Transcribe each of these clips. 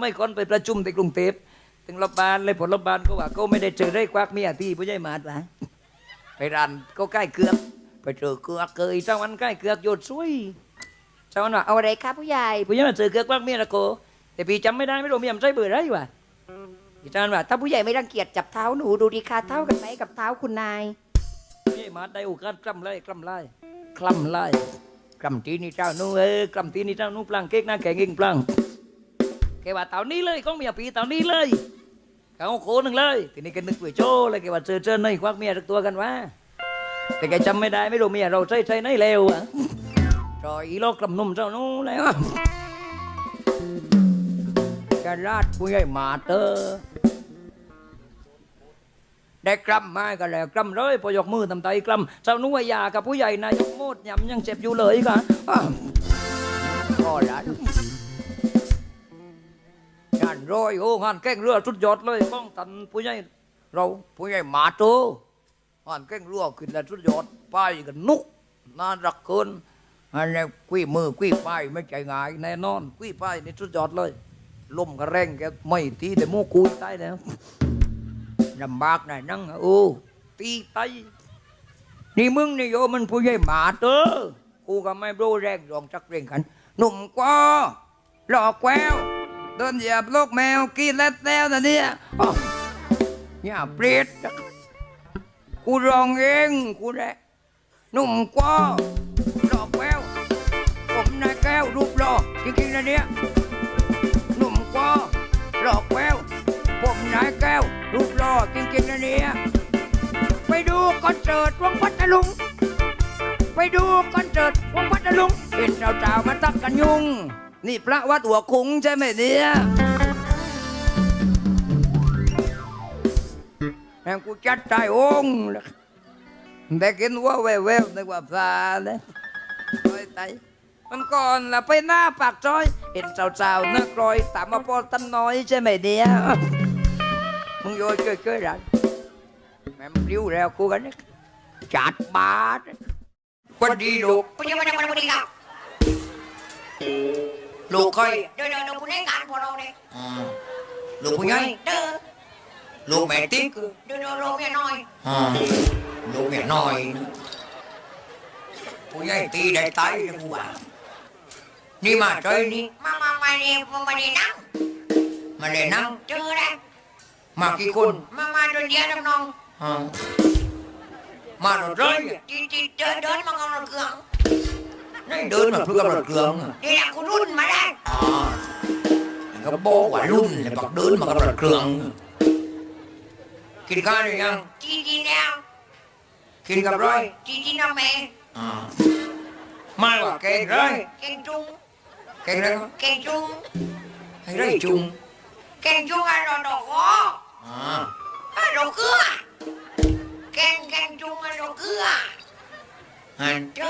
ไม่ก่อนไปประชุมที่กรุงเทพถึงรัฐบาลเลยผลรัฐบาลก็ว่าก็ไม่ได้เจอได้ควักเมียที่ผู้ใหญ่มาดหวะไปรันก็ใกล้เกือกไปเจอเกือกเกยเจ้าวันใกล้เกือกโยดซุยเจ้าวันว่าเอาอะไรครับผู้ใหญ่ผู้ใหญ่มาเจอเกือกควักเมียละโกแต่พี่จำไม่ได้ไม่รู้เมียมันใช่เบอร์อะไรวะพี่เจ้าวันว่าถ้าผู้ใหญ่ไม่รังเกียจจับเท้าหนูดูดีค่ะเท่ากันไหมกับเท้าคุณนายผู้ใหญ่มาได้โอกาสกล้ำไล่กล้ำไล่กล้ำไล่กล้ำทีนี่เจ้าหนูเออกล้ำทีนี่เจ้าหนูปลังเก๊กหน้าแข่งเองปลัง แกว่าเต่านี้เลยก็เมียปีเต่านี้เลยเขาโคหนึ่งเลย ทีนี้แกนึกไปโจ้เลยแกว่าเจอเจอในควักเมียสักตัวกันวะแต่แกจำไม่ได้ไม่รู้เมียเราใช่ใช่ไหนแล้วอะรอยอีโลกกำนุ่มเจ้านู้นแล้วอะจะลาดผู้ใหญ่หมาเตอร์ได้กลัมมาก็แล้วกลัมเลยพอยกมือทำไตกลัมเจ้านุ่ยยากับผู้ใหญ่นายกโมดยำยังเจ็บอยู่เลยกันอ้วก็ละ งานร้อยโอ้งานแก้งเรือสุดยอดเลยป้องตันผู้ใหญ่เราผู้ใหญ่หมาโตงานแก้งเรือขึ้นแล้วสุดยอดป้ายกันนุกน่ารักเกินอันนี้กุ้ยมือกุ้ยป้ายไม่ใจง่ายแน่นอนกุ้ยป้ายนี่สุดยอดเลยลมกระแรงแกไม่ตีแต่โมกุยตายแล้วลำบากหน่อยนั่งโอ้ตีไตนี่มึงนี่โยมันผู้ใหญ่หมาเตอกูก็ไม่รู้แรงรองจักเร่งขันหนุ่มกว่าหลอกแวว โดนเหยียบลูกแมวกินแล้วแล้วนะเนี่ยอ้าวอย่าเปรียดกูร้องเองกูแหละหนุ่มกว่าหลอกแววผมนายแก้วรูปหล่อจริงๆนะเนี่ยหนุ่มกว่าหลอกแววผมนายแก้วรูปหล่อจริงๆนะเนี่ยไปดูคอนเสิร์ตวงพัทลุง ไปดูคอนเสิร์ตวงพัทลุงเห็นสาวๆมาตักกันยุง นี่พระวัดหัวคุ้งใช่ไหมเนี่ยแห่งกูจัดใจองค์เลยแต่กินว่าแววๆนึกว่าพระเลยโอ้ยตมันก่อนละไปหน้าปากซอย เห็นสาวๆนักรอยตามมาพอตันน้อยใช่ไหมเนี่ยมึงโยนช่วยๆรันแม่มันริ้วแล้วกูกันนะจัดบาทวันดีลูกปุญญวัฒน์วันดีครับ ลูกค่อยเดี๋ยวเดี๋ยวเดี๋ยวคุณให้การพอเราเนี่ยอ่าลูกผู้ใหญ่เด้อลูกแม่ติ๊กเดี๋ยวเดี๋ยวเราแค่น้อยอ่าลูกแม่น้อยนะผู้ใหญ่ตีได้ตายเลยกูว่านี่มาใจอยนี่มามามาเนี่ยมามาเนี่ยนั่งมาเลยนั่งเจอแล้วมากี่คนมามาโดนเดียวน้องอ่ามาหนดเลยๆจีจีเดินเดินมาเอารถเครื่องนี่ เดินมาเพื่อกำลังเครื่องอะนี่แหละคุณรุ่นมาได้อ่าก็บอกว่ารุ่นเลยบอกเดินมากำลังเครื่องกินข้าวหรือยังจีจีแล้วกินกับร้อยจีจีน้ำแม่อ่าไม่ว่าแกงเลยแกงจุงแกงอะไรวะแกงจุงให้ได้จุงแกงจุงอะไรดอกดอกอ๋ออ่าอะไรดอกเกลือแกงแกงจุงอะไรดอกเกลือหันเจอ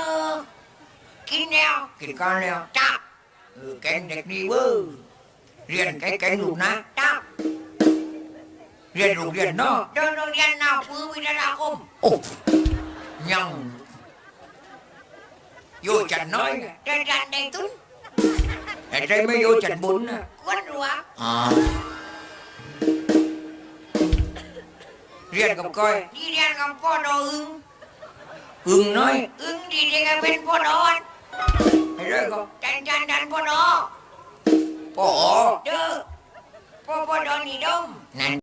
กินแล้ว กินข้าวแล้วจับเออแกงเด็กนี่เว้ยเรียนแกงแกงลูกนะจับเรียนโรงเรียนเนาะเดินโรงเรียนนาปือวิทยาคมโอ้ยังอยู่จันน้อยเดินดันเด็กตุ้นไอ้ใจไม่อยู่จันบุญนะกวนรัวอ่าเรียนกับก้อยดีเรียนกับพ่อดออึงอึงน้อยอึงดีเรียนกับเป็นพ่อดอนไอ้เรื่อง ก็จันจันดันพ่อดอพ่อเด้อพ่อพ่อดอนนี่ดมนั่น